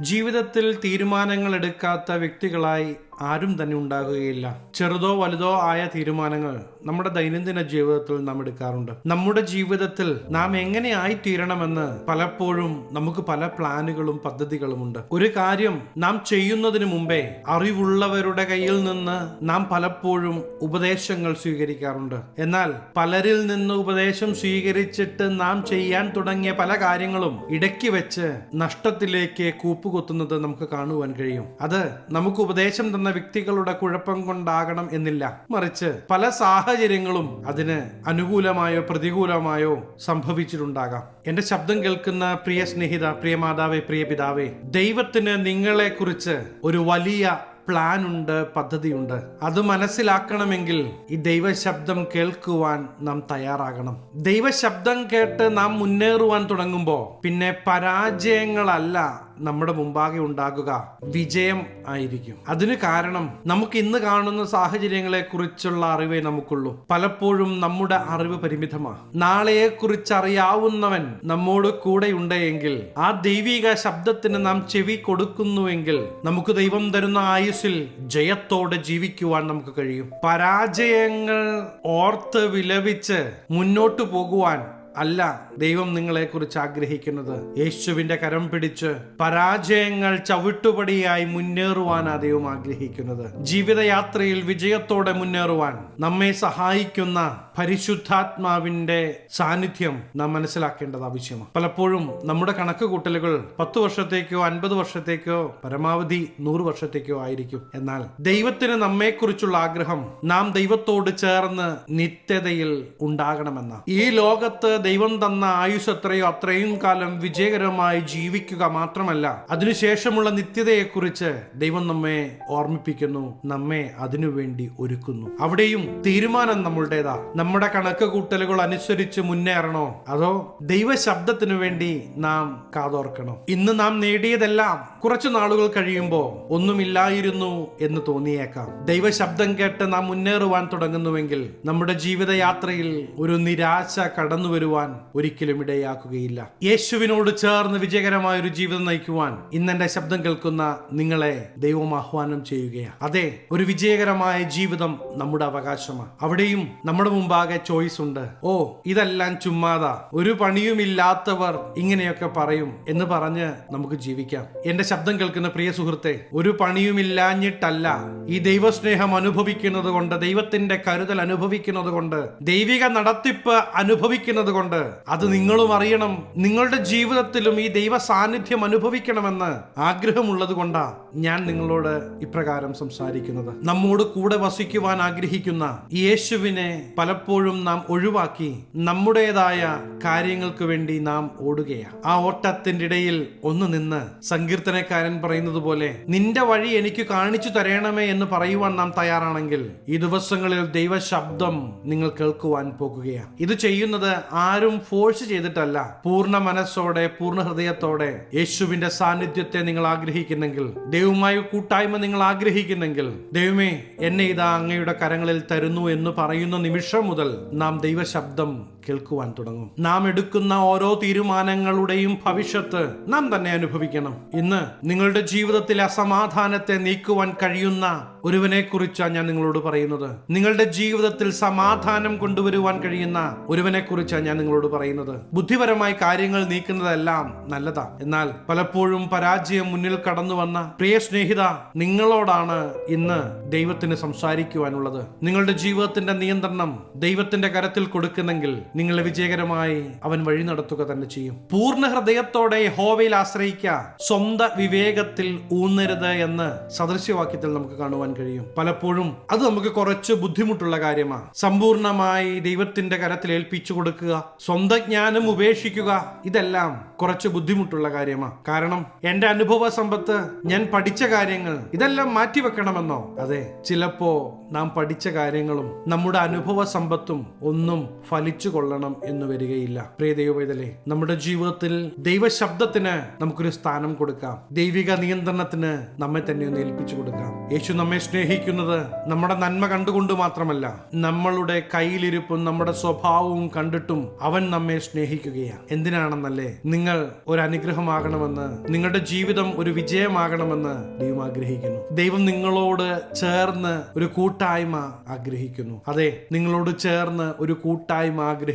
ജീവിതത്തിൽ തീരുമാനങ്ങൾ എടുക്കാത്ത വ്യക്തികളായി ആരും തന്നെ ഉണ്ടാകുകയില്ല. ചെറുതോ വലുതോ ആയ തീരുമാനങ്ങൾ നമ്മുടെ ദൈനംദിന ജീവിതത്തിൽ നാം എടുക്കാറുണ്ട്. നമ്മുടെ ജീവിതത്തിൽ നാം എങ്ങനെ ആയിത്തീരണമെന്ന് പലപ്പോഴും നമുക്ക് പല പ്ലാനുകളും പദ്ധതികളുമുണ്ട് ഒരു കാര്യം നാം ചെയ്യുന്നതിന് മുമ്പേ അറിവുള്ളവരുടെ കയ്യിൽ നിന്ന് നാം പലപ്പോഴും ഉപദേശങ്ങൾ സ്വീകരിക്കാറുണ്ട്. എന്നാൽ പലരിൽ നിന്ന് ഉപദേശം സ്വീകരിച്ചിട്ട് നാം ചെയ്യാൻ തുടങ്ങിയ പല കാര്യങ്ങളും ഇടയ്ക്ക് വെച്ച് നഷ്ടത്തിലേക്ക് കൂപ്പുകുത്തുന്നത് നമുക്ക് കാണുവാൻ കഴിയും. അത് നമുക്ക് ഉപദേശം തന്ന വ്യക്തികളുടെ കുഴപ്പം കൊണ്ടാകണം എന്നില്ല. മറിച്ച് പല സാഹചര്യങ്ങളും അതിന് അനുകൂലമായോ പ്രതികൂലമായോ സംഭവിച്ചിട്ടുണ്ടാകാം. എന്റെ ശബ്ദം കേൾക്കുന്ന പ്രിയ സ്നേഹിത പ്രിയ മാതാവേ പ്രിയ പിതാവേ ദൈവത്തിന് നിങ്ങളെ കുറിച്ച് ഒരു വലിയ പ്ലാൻ ഉണ്ട് പദ്ധതിയുണ്ട്. അത് മനസ്സിലാക്കണമെങ്കിൽ ഈ ദൈവശബ്ദം കേൾക്കുവാൻ നാം തയ്യാറാകണം. ദൈവശബ്ദം കേട്ട് നാം മുന്നേറുവാൻ തുടങ്ങുമ്പോൾ പിന്നെ പരാജയങ്ങളല്ല നമ്മുടെ മുമ്പാകെ ഉണ്ടാകുക വിജയം ആയിരിക്കും. അതിന് കാരണം നമുക്ക് ഇന്ന് കാണുന്ന സാഹചര്യങ്ങളെ കുറിച്ചുള്ള അറിവേ നമുക്കുള്ളൂ. പലപ്പോഴും നമ്മുടെ അറിവ് പരിമിതമാണ് നാളെയെ കുറിച്ച് അറിയാവുന്നവൻ നമ്മോട് കൂടെ ഉണ്ടെങ്കിൽ ആ ദൈവിക ശബ്ദത്തിന് നാം ചെവി കൊടുക്കുന്നുവെങ്കിൽ നമുക്ക് ദൈവം തരുന്ന ആയുസ്സിൽ ജയത്തോടെ ജീവിക്കുവാൻ നമുക്ക് കഴിയും. പരാജയങ്ങൾ ഓർത്ത് വിലപിച്ച് മുന്നോട്ട് പോകുവാൻ അല്ല ദൈവം നിങ്ങളെക്കുറിച്ച് ആഗ്രഹിക്കുന്നത്. യേശുവിന്റെ കരം പിടിച്ച് പരാജയങ്ങൾ ചവിട്ടുപടിയായി മുന്നേറുവാനാ ദൈവം ആഗ്രഹിക്കുന്നത്. ജീവിതയാത്രയിൽ വിജയത്തോടെ മുന്നേറുവാൻ നമ്മെ സഹായിക്കുന്ന പരിശുദ്ധാത്മാവിന്റെ സാന്നിധ്യം നാം മനസ്സിലാക്കേണ്ടത് ആവശ്യമാണ്. പലപ്പോഴും നമ്മുടെ കണക്ക് കൂട്ടലുകൾ പത്ത് വർഷത്തേക്കോ അൻപത് വർഷത്തേക്കോ പരമാവധി നൂറ് വർഷത്തേക്കോ ആയിരിക്കും. എന്നാൽ ദൈവത്തിന് നമ്മെക്കുറിച്ചുള്ള ആഗ്രഹം നാം ദൈവത്തോട് ചേർന്ന് നിത്യതയിൽ ഉണ്ടാകണമെന്ന ഈ ലോകത്ത് ദൈവം തന്ന ആയുസ് എത്രയോ അത്രയും കാലം വിജയകരമായി ജീവിക്കുക മാത്രമല്ല അതിനുശേഷമുള്ള നിത്യതയെക്കുറിച്ച് ദൈവം നമ്മെ ഓർമ്മിപ്പിക്കുന്നു നമ്മെ അതിനുവേണ്ടി ഒരുക്കുന്നു. അവിടെയും തീരുമാനം നമ്മളുടേതാ. നമ്മുടെ കണക്ക് കൂട്ടലുകൾ അനുസരിച്ച് മുന്നേറണോ? അതോ ദൈവശബ്ദത്തിനു വേണ്ടി നാം കാതോർക്കണോ? ഇന്ന് നാം നേടിയതെല്ലാം കുറച്ചു നാളുകൾ കഴിയുമ്പോൾ ഒന്നുമില്ലായിരുന്നു എന്ന് തോന്നിയേക്കാം. ദൈവശബ്ദം കേട്ട് നാം മുന്നേറുവാൻ തുടങ്ങുന്നുവെങ്കിൽ നമ്മുടെ ജീവിതയാത്രയിൽ ഒരു നിരാശ കടന്നു വരുവാൻ ഒരിക്കലും ഇടയാക്കുകയില്ല. യേശുവിനോട് ചേർന്ന് വിജയകരമായ ഒരു ജീവിതം നയിക്കുവാൻ ഇന്നെന്റെ ശബ്ദം കേൾക്കുന്ന നിങ്ങളെ ദൈവം ആഹ്വാനം ചെയ്യുകയാണ്. അതെ ഒരു വിജയകരമായ ജീവിതം നമ്മുടെ അവകാശമാണ്. അവിടെയും നമ്മുടെ മുമ്പാകെ ചോയ്സ് ഉണ്ട്. ഓ ഇതെല്ലാം ചുമ്മാതാ. ഒരു പണിയുമില്ലാത്തവർ ഇങ്ങനെയൊക്കെ പറയും എന്ന് പറഞ്ഞ് നമുക്ക് ജീവിക്കാം. എന്റെ ശബ്ദം കേൾക്കുന്ന പ്രിയ സുഹൃത്തെ ഒരു പണിയുമില്ലാഞ്ഞിട്ടല്ല ഈ ദൈവസ്നേഹം അനുഭവിക്കുന്നത് കൊണ്ട് ദൈവത്തിന്റെ കരുതൽ അനുഭവിക്കുന്നത് കൊണ്ട് ദൈവിക നടത്തിപ്പ് അനുഭവിക്കുന്നത് കൊണ്ട് അത് നിങ്ങളും അറിയണം. നിങ്ങളുടെ ജീവിതത്തിലും ഈ ദൈവ സാന്നിധ്യം അനുഭവിക്കണമെന്ന് ആഗ്രഹമുള്ളത് കൊണ്ടാ ഞാൻ നിങ്ങളോട് ഇപ്രകാരം സംസാരിക്കുന്നത്. നമ്മോട് കൂടെ വസിക്കുവാൻ ആഗ്രഹിക്കുന്ന യേശുവിനെ പലപ്പോഴും നാം ഒഴിവാക്കി നമ്മുടേതായ കാര്യങ്ങൾക്ക് വേണ്ടി നാം ഓടുകയാണ് ആ ഓട്ടത്തിന്റെ ഇടയിൽ ഒന്ന് നിന്ന് സങ്കീർത്തനക്കാരൻ പറയുന്നത് പോലെ നിന്റെ വഴി എനിക്ക് കാണിച്ചു തരണമേ എന്ന് പറയുവാൻ നാം തയ്യാറാണെങ്കിൽ ഈ ദിവസങ്ങളിൽ ദൈവശബ്ദം നിങ്ങൾ കേൾക്കുവാൻ പോകുകയാണ് ഇത് ചെയ്യുന്നത് ആരും ഫോഴ്സ് ചെയ്തിട്ടല്ല. പൂർണ മനസ്സോടെ പൂർണ ഹൃദയത്തോടെ യേശുവിന്റെ സാന്നിധ്യത്തെ നിങ്ങൾ ആഗ്രഹിക്കുന്നെങ്കിൽ ദൈവമായ കൂട്ടായ്മ നിങ്ങൾ ആഗ്രഹിക്കുന്നെങ്കിൽ ദൈവമേ എന്നെ ഇതാ അങ്ങയുടെ കരങ്ങളിൽ തരുന്നു എന്ന് പറയുന്ന നിമിഷം മുതൽ നാം ദൈവശബ്ദം കേൾക്കുവാൻ തുടങ്ങും. നാം എടുക്കുന്ന ഓരോ തീരുമാനങ്ങളുടെയും ഭവിഷ്യത്ത് നാം തന്നെ അനുഭവിക്കണം. ഇന്ന് നിങ്ങളുടെ ജീവിതത്തിൽ അസമാധാനത്തെ നീക്കുവാൻ കഴിയുന്ന ഒരുവനെ കുറിച്ചാണ് ഞാൻ നിങ്ങളോട് പറയുന്നത്. നിങ്ങളുടെ ജീവിതത്തിൽ സമാധാനം കൊണ്ടുവരുവാൻ കഴിയുന്ന ഒരുവനെ കുറിച്ചാണ് ഞാൻ നിങ്ങളോട് പറയുന്നത്. ബുദ്ധിപരമായി കാര്യങ്ങൾ നീക്കുന്നതെല്ലാം നല്ലതാ. എന്നാൽ പലപ്പോഴും പരാജയം മുന്നിൽ കടന്നു വന്ന പ്രിയ സ്നേഹിത നിങ്ങളോടാണ് ഇന്ന് ദൈവത്തിന് സംസാരിക്കുവാനുള്ളത്. നിങ്ങളുടെ ജീവിതത്തിന്റെ നിയന്ത്രണം ദൈവത്തിന്റെ കരത്തിൽ കൊടുക്കുന്നെങ്കിൽ നിങ്ങളെ വിജയകരമായി അവൻ വഴി നടത്തുക തന്നെ ചെയ്യും. പൂർണ ഹൃദയത്തോടെ ഹോവയിൽ ആശ്രയിക്കുക സ്വന്ത വിവേകത്തിൽ ഊന്നരുത് എന്ന് സദൃശ്യവാക്യത്തിൽ നമുക്ക് കാണുവാൻ കഴിയും. പലപ്പോഴും അത് നമുക്ക് കുറച്ച് ബുദ്ധിമുട്ടുള്ള കാര്യമാണ് സമ്പൂർണമായി ദൈവത്തിന്റെ കരത്തിൽ ഏൽപ്പിച്ചു കൊടുക്കുക സ്വന്തം ജ്ഞാനം ഉപേക്ഷിക്കുക ഇതെല്ലാം കുറച്ച് ബുദ്ധിമുട്ടുള്ള കാര്യമാണ് കാരണം എന്റെ അനുഭവ സമ്പത്ത് ഞാൻ പഠിച്ച കാര്യങ്ങൾ ഇതെല്ലാം മാറ്റിവെക്കണമെന്നോ? അതെ ചിലപ്പോ നാം പഠിച്ച കാര്യങ്ങളും നമ്മുടെ അനുഭവ സമ്പത്തും ഒന്നും ഫലിച്ചു കൊള്ളണം എന്ന് വരികയില്ല. പ്രിയ ദൈവവേദലെ നമ്മുടെ ജീവിതത്തിൽ ദൈവശബ്ദത്തിന് നമുക്കൊരു സ്ഥാനം കൊടുക്കാം. ദൈവിക നിയന്ത്രണത്തിന് നമ്മെ തന്നെ ഒന്ന് ഏൽപ്പിച്ചു കൊടുക്കാം. യേശു നമ്മെ സ്നേഹിക്കുന്നത് നമ്മുടെ നന്മ കണ്ടുകൊണ്ട് മാത്രമല്ല നമ്മളുടെ കയ്യിലിരിപ്പും നമ്മുടെ സ്വഭാവവും കണ്ടിട്ടും അവൻ നമ്മെ സ്നേഹിക്കുകയാണ്. എന്തിനാണെന്നല്ലേ? നിങ്ങൾ ഒരു അനുഗ്രഹമാകണമെന്ന് നിങ്ങളുടെ ജീവിതം ഒരു വിജയമാകണമെന്ന് ദൈവം ആഗ്രഹിക്കുന്നു. ദൈവം നിങ്ങളോട് ചേർന്ന് ഒരു കൂട്ടായ്മ ആഗ്രഹിക്കുന്നു. അതെ നിങ്ങളോട് ചേർന്ന് ഒരു കൂട്ടായ്മ ആഗ്രഹിക്കുന്ന.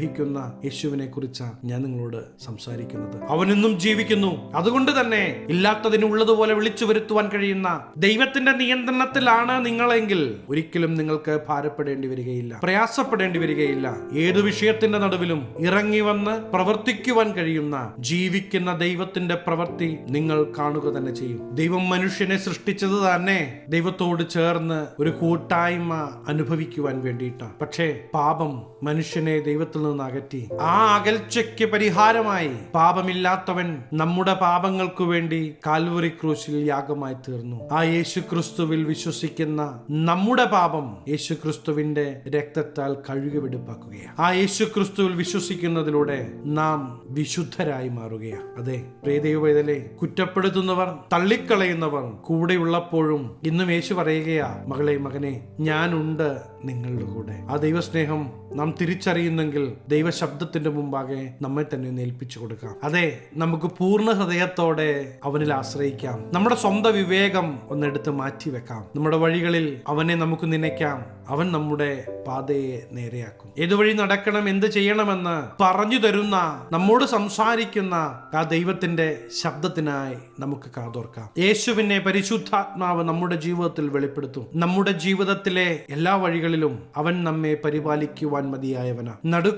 യേശുവിനെ കുറിച്ചാണ് ഞാൻ നിങ്ങളോട് സംസാരിക്കുന്നത്. അവനെന്നും ജീവിക്കുന്നു. അതുകൊണ്ട് തന്നെ ഇല്ലാത്തതിന് ഉള്ളതുപോലെ വിളിച്ചു വരുത്തുവാൻ കഴിയുന്ന ദൈവത്തിന്റെ നിയന്ത്രണത്തിലാണ് നിങ്ങളെങ്കിൽ ഒരിക്കലും നിങ്ങൾക്ക് ഭാരപ്പെടേണ്ടി വരികയില്ല പ്രയാസപ്പെടേണ്ടി വരികയില്ല. ഏത് വിഷയത്തിന്റെ നടുവിലും ഇറങ്ങി വന്ന് പ്രവർത്തിക്കുവാൻ കഴിയുന്ന ജീവിക്കുന്ന ദൈവത്തിന്റെ പ്രവൃത്തി നിങ്ങൾ കാണുക തന്നെ ചെയ്യും. ദൈവം മനുഷ്യനെ സൃഷ്ടിച്ചത് തന്നെ ദൈവത്തോട് ചേർന്ന് ഒരു കൂട്ടായ്മ അനുഭവിക്കുവാൻ വേണ്ടിയിട്ടാണ്. പക്ഷേ പാപം മനുഷ്യനെ ദൈവത്തിൽ നിന്ന് അകറ്റി ആ അകൽച്ചയ്ക്ക് പരിഹാരമായി പാപമില്ലാത്തവൻ നമ്മുടെ പാപങ്ങൾക്കു വേണ്ടി കാൽവറി ക്രൂശിൽ യാഗമായി തീർന്നു. ആ യേശു ക്രിസ്തുവിൽ വിശ്വസിക്കുന്ന നമ്മുടെ പാപം യേശു ക്രിസ്തുവിന്റെ രക്തത്താൽ കഴുകിവെടുപ്പാക്കുകയാണ് ആ യേശു ക്രിസ്തുവിൽ വിശ്വസിക്കുന്നതിലൂടെ നാം വിശുദ്ധരായി മാറുകയാണ്. അതെ പ്രിയദൈവവേദലെ കുറ്റപ്പെടുത്തുന്നവർ തള്ളിക്കളയുന്നവർ കൂടെയുള്ളപ്പോഴും ഇന്നും യേശു പറയുകയാ മകളെ മകനെ ഞാനുണ്ട് നിങ്ങളുടെ കൂടെ. ആ ദൈവസ്നേഹം നാം തിരിച്ചറിയുന്നെങ്കിൽ ദൈവശബ്ദത്തിന്റെ മുമ്പാകെ നമ്മെ തന്നെ നേൽപ്പിച്ചു കൊടുക്കാം. അതെ നമുക്ക് പൂർണ ഹൃദയത്തോടെ അവനിൽ ആശ്രയിക്കാം. നമ്മുടെ സ്വന്തം വിവേകം ഒന്നെടുത്ത് മാറ്റി വെക്കാം. നമ്മുടെ വഴികളിൽ അവനെ നമുക്ക് നനയ്ക്കാം. അവൻ നമ്മുടെ പാതയെ നേരെയാക്കും. ഏതുവഴി നടക്കണം എന്ത് ചെയ്യണമെന്ന് പറഞ്ഞു തരുന്ന നമ്മോട് സംസാരിക്കുന്ന ആ ദൈവത്തിന്റെ ശബ്ദത്തിനായി നമുക്ക് കാതോർക്കാം. യേശുവിനെ പരിശുദ്ധാത്മാവ് നമ്മുടെ ജീവിതത്തിൽ വെളിപ്പെടുത്തും. നമ്മുടെ ജീവിതത്തിലെ എല്ലാ വഴികളിലും അവൻ നമ്മെ പരിപാലിക്കുവാൻ മതിയായവന.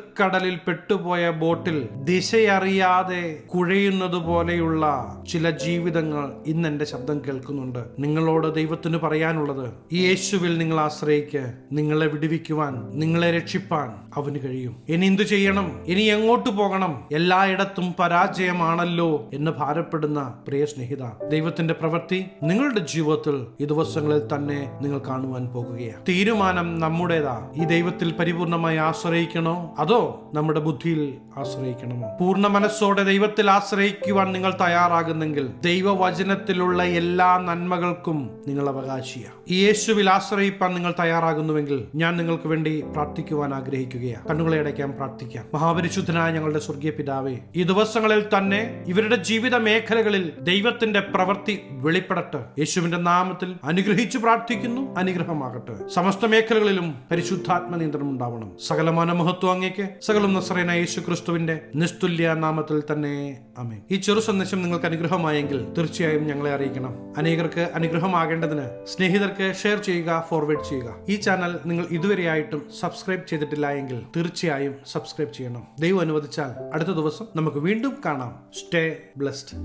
നടുക്കടലിൽ പെട്ടുപോയ ബോട്ടിൽ ദിശയറിയാതെ കുഴയുന്നത് പോലെയുള്ള ചില ജീവിതങ്ങൾ ഇന്ന് എന്റെ ശബ്ദം കേൾക്കുന്നുണ്ട്. നിങ്ങളോട് ദൈവത്തിന് പറയാനുള്ളത് ഈ യേശുവിൽ നിങ്ങൾ ആശ്രയിക്ക് നിങ്ങളെ വിടുവിക്കുവാൻ നിങ്ങളെ രക്ഷിപ്പാൻ അവന് കഴിയും. ഇനി എന്തു ചെയ്യണം? ഇനി എങ്ങോട്ട് പോകണം? എല്ലായിടത്തും പരാജയമാണല്ലോ എന്ന് ഭാരപ്പെടുന്ന പ്രിയ സ്നേഹിത ദൈവത്തിന്റെ പ്രവൃത്തി നിങ്ങളുടെ ജീവിതത്തിൽ ഈ ദിവസങ്ങളിൽ തന്നെ നിങ്ങൾ കാണുവാൻ പോകുകയാണ്. തീരുമാനം നമ്മുടേതാ. ഈ ദൈവത്തിൽ പരിപൂർണമായി ആശ്രയിക്കണോ? അതോ നമ്മുടെ ബുദ്ധിയിൽ ആശ്രയിക്കണമോ? പൂർണ മനസ്സോടെ ദൈവത്തിൽ ആശ്രയിക്കുവാൻ നിങ്ങൾ തയ്യാറാകുന്നെങ്കിൽ ദൈവവചനത്തിലുള്ള എല്ലാ നന്മകൾക്കും നിങ്ങൾ അവകാശിയാണ് ഈ യേശുവിൽ ആശ്രയിപ്പാൻ നിങ്ങൾ തയ്യാറാകുന്നുവെങ്കിൽ ഞാൻ നിങ്ങൾക്ക് വേണ്ടി പ്രാർത്ഥിക്കുവാൻ ആഗ്രഹിക്കുകയാണ് കണ്ണുകളെ അടയ്ക്കാൻ പ്രാർത്ഥിക്കാം. മഹാപരിശുദ്ധനായ ഞങ്ങളുടെ സ്വർഗീയ പിതാവേ ഈ ദിവസങ്ങളിൽ തന്നെ ഇവരുടെ ജീവിത മേഖലകളിൽ ദൈവത്തിന്റെ പ്രവൃത്തി വെളിപ്പെടട്ടെ. യേശുവിന്റെ നാമത്തിൽ അനുഗ്രഹിച്ചു പ്രാർത്ഥിക്കുന്നു. അനുഗ്രഹമാകട്ടെ. സമസ്ത മേഖലകളിലും പരിശുദ്ധാത്മ നിയന്ത്രണം ഉണ്ടാവണം. സകലമാന മഹത്വം അങ്ങേക്ക് സകലം നസറേന യേശു ക്രിസ്തുവിന്റെ നിസ്തുല്യ നാമത്തിൽ തന്നെ അമേ ഈ ചെറു സന്ദേശം നിങ്ങൾക്ക് അനുഗ്രഹമായെങ്കിൽ തീർച്ചയായും ഞങ്ങളെ അറിയിക്കണം. അനേകർക്ക് അനുഗ്രഹമാകേണ്ടതിന് സ്നേഹിതർക്ക് ഷെയർ ചെയ്യുക ഫോർവേഡ് ചെയ്യുക. ഈ ചാനൽ നിങ്ങൾ ഇതുവരെയായിട്ടും സബ്സ്ക്രൈബ് ചെയ്തിട്ടില്ല എങ്കിൽ തീർച്ചയായും സബ്സ്ക്രൈബ് ചെയ്യണം. ദൈവം അനുവദിച്ചാൽ അടുത്ത ദിവസം നമുക്ക് വീണ്ടും കാണാം. Stay blessed.